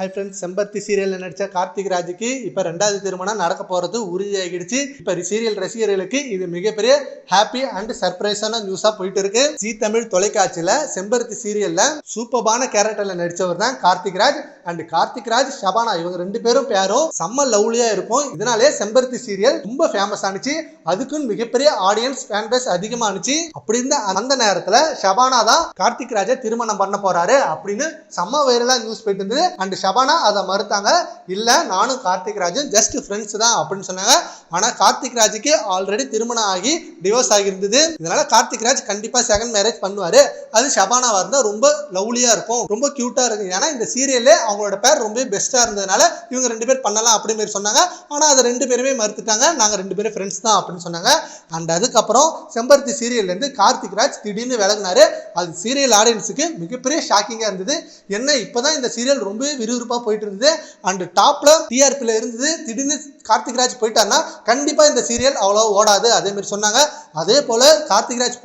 Hi friends செம்பருத்தி சீரியலில் நடித்த கார்த்திக் ராஜுக்கு இப்போ ரெண்டாவது திருமணம் நடக்க போகிறது உறுதியாகிடுச்சு. இப்போ சீரியல் ரசிகர்களுக்கு இது மிகப்பெரிய ஹாப்பி அண்ட் சர்ப்ரைஸான நியூஸாக போயிட்டு இருக்கு. ஜி தமிழ் தொலைக்காட்சியில் செம்பருத்தி சீரியலில் சூப்பர்பான கேரக்டரில் நடித்தவர் தான் கார்த்திக் ராஜ். அண்ட் கார்த்திக் ராஜ் ஷபானா இவங்க ரெண்டு பேரும் பேரும் செம்ம லவ்லியா இருக்கும். இதனாலே செம்பருத்தி சீரியல் ரொம்ப ஃபேமஸ் ஆனிச்சு. அதுக்குன்னு மிகப்பெரிய ஆடியன்ஸ் ஃபேன் பேஸ் அதிகமானுச்சு அப்படி இருந்த அந்த நேரத்தில் ஷபானா தான் கார்த்திக் ராஜை திருமணம் பண்ண போறாரு அப்படின்னு செம்ம வைரலா நியூஸ் போயிட்டு இருந்தது. அண்ட் ஷபானா அதை மறுத்தாங்க. இல்ல நானும் கார்த்திக் ராஜும் ஜஸ்ட் ஃப்ரெண்ட்ஸ் தான் அப்படின்னு சொன்னாங்க. ஆனா கார்த்திக் ராஜுக்கு ஆல்ரெடி திருமணம் ஆகி டிவோர்ஸ் ஆகியிருந்தது. இதனால கார்த்திக் ராஜ் கண்டிப்பா செகண்ட் மேரேஜ் பண்ணுவாரு. அது ஷபானாவா இருந்தா ரொம்ப லவ்லியா இருக்கும். ரொம்ப கியூட்டா இருக்கும். ஏன்னா இந்த சீரியல்லே அவங்களோட பேர் ரொம்ப பெஸ்ட்டாக இருந்ததுனால இவங்க ரெண்டு பேர் பண்ணலாம் அப்படி மாரி சொன்னாங்க. ஆனால் அதை ரெண்டு பேருமே மறுத்துட்டாங்க. நாங்கள் ரெண்டு பேரும் ஃப்ரெண்ட்ஸ் தான் அப்படின்னு சொன்னாங்க. அண்ட் அதுக்கப்புறம் செம்பருத்தி சீரியல்லேருந்து கார்த்திக் ராஜ் திடீர்னு விலகினாரு. அது சீரியல் ஆடியன்ஸுக்கு மிகப்பெரிய ஷாக்கிங்காக இருந்தது. என்ன இப்போ தான் இந்த சீரியல் ரொம்ப விறுவிறுப்பாக போயிட்டு இருந்தது. அண்ட் டாப்பில் டிஆர்பியில் இருந்தது. திடீர்னு கார்த்திக் ராஜ் போயிட்டாருன்னா கண்டிப்பாக இந்த சீரியல் அவ்வளோ ஓடாது. அதே மாதிரி சொன்னாங்க. அதே போல கார்த்திக் ராஜ்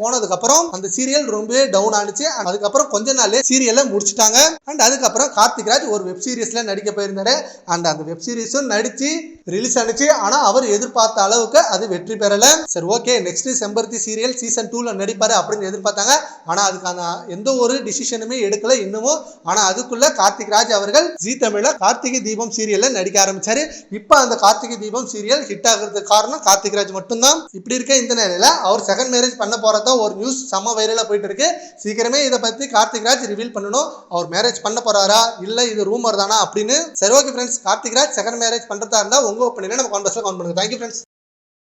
அந்த சீரியல் ரொம்பவே டவுன் ஆனிச்சு. அதுக்கப்புறம் கொஞ்ச நாளே சீரியலை முடிச்சுட்டாங்க. அண்ட் அதுக்கப்புறம் கார்த்திக் ராஜ் ஒரு வெப் சீரிஸ்ல நடிக்க போயிருந்தாரு. அண்ட் அந்த வெப் சீரிஸும் நடிச்சு ரிலீஸ் ஆனிச்சு. ஆனால் அவர் எதிர்பார்த்த அளவுக்கு அது வெற்றி பெறலை. சரி okay next Sembaruthi serial season டூல நடிப்பாரு அப்படின்னு எதிர்பார்த்தாங்க. ஆனால் அதுக்கான எந்த ஒரு டிசிஷனுமே எடுக்கல இன்னமும். ஆனால் அதுக்குள்ள கார்த்திக் ராஜ் அவர்கள் ஜி தமிழில் கார்த்திகை தீபம் சீரியலில் நடிக்க ஆரம்பிச்சாரு. இப்போ அந்த கார்த்திகை தீபம் சீரியல் ஹிட் ஆகுறதுக்கு காரணம் கார்த்திக் ராஜ் மட்டும்தான். இப்படி இருக்க இந்த நிலையில அவர் செகண்ட் மேரேஜ் பண்ண போறதா ஒரு நியூஸ் செம்ம வைரலா போயிட்டு இருக்கு. சீக்கிரமே இதை பத்தி கார்த்திக் ராஜ் ரிவீல் பண்ணணும். அவர் மேரேஜ் பண்ண போறாரா? இல்ல இது ரூமர் தானா? அப்படின்னு சரி okay friends Karthik Raj second marriage பண்றதா இருந்தா உங்க ஒப்பீனியன் நம்ம கான்வர்ஸ்ல கவுண்ட் பண்ணுங்க. Thank you friends